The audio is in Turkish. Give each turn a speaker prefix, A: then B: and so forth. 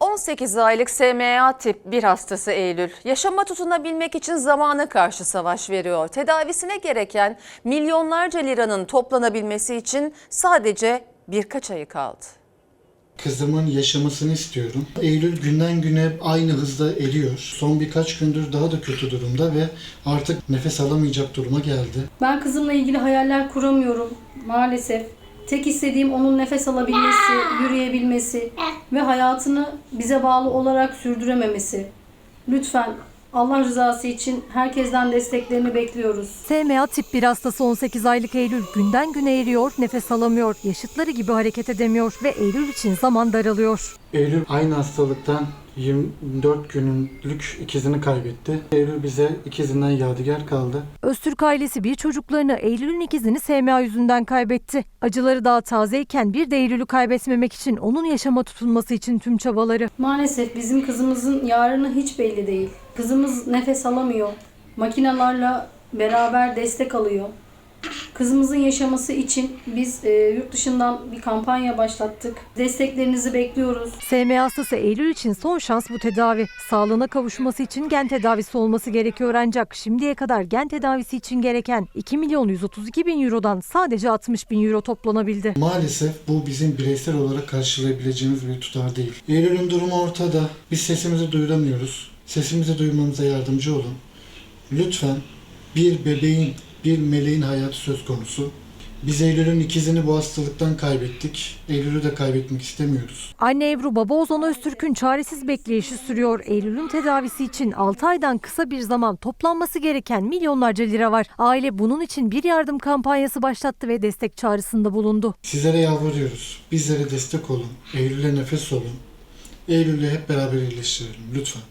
A: 18 aylık SMA tip 1 hastası Eylül, yaşama tutunabilmek için zamana karşı savaş veriyor. Tedavisine gereken milyonlarca liranın toplanabilmesi için sadece birkaç ayı kaldı.
B: Kızımın yaşamasını istiyorum. Eylül günden güne aynı hızda eriyor. Son birkaç gündür daha da kötü durumda ve artık nefes alamayacak duruma geldi.
C: Ben kızımla ilgili hayaller kuramıyorum maalesef. Tek istediğim onun nefes alabilmesi, yürüyebilmesi ve hayatını bize bağlı olarak sürdürememesi. Lütfen Allah rızası için herkesten desteklerini bekliyoruz.
D: SMA tip 1 hastası 18 aylık Eylül günden güne eriyor, nefes alamıyor, yaşıtları gibi hareket edemiyor ve Eylül için zaman daralıyor.
B: Eylül aynı hastalıktan 24 günlük ikizini kaybetti. Eylül bize ikizinden yadigar kaldı.
D: Öztürk ailesi bir çocuklarını Eylül'ün ikizini SMA yüzünden kaybetti. Acıları daha tazeyken bir de Eylül'ü kaybetmemek için onun yaşama tutunması için tüm çabaları.
C: Maalesef bizim kızımızın yarını hiç belli değil. Kızımız nefes alamıyor. Makinalarla beraber destek alıyor. Kızımızın yaşaması için biz e, yurt dışından bir kampanya başlattık. Desteklerinizi bekliyoruz.
D: SMA hastası Eylül için son şans bu tedavi. Sağlığına kavuşması için gen tedavisi olması gerekiyor ancak şimdiye kadar gen tedavisi için gereken 2 milyon 132 bin eurodan sadece 60 bin euro toplanabildi.
B: Maalesef bu bizim bireysel olarak karşılayabileceğimiz bir tutar değil. Eylül'ün durumu ortada. Biz sesimizi duyuramıyoruz. Sesimizi duymamıza yardımcı olun. Lütfen bir bebeğin, bir meleğin hayatı söz konusu. Biz Eylül'ün ikizini bu hastalıktan kaybettik. Eylül'ü de kaybetmek istemiyoruz.
D: Anne Ebru baba Ozan Öztürk'ün çaresiz bekleyişi sürüyor. Eylül'ün tedavisi için 6 aydan kısa bir zaman toplanması gereken milyonlarca lira var. Aile bunun için bir yardım kampanyası başlattı ve destek çağrısında bulundu.
B: Sizlere yalvarıyoruz. Bizlere destek olun. Eylül'e nefes olun. Eylül'ü hep beraber iyileştirelim lütfen.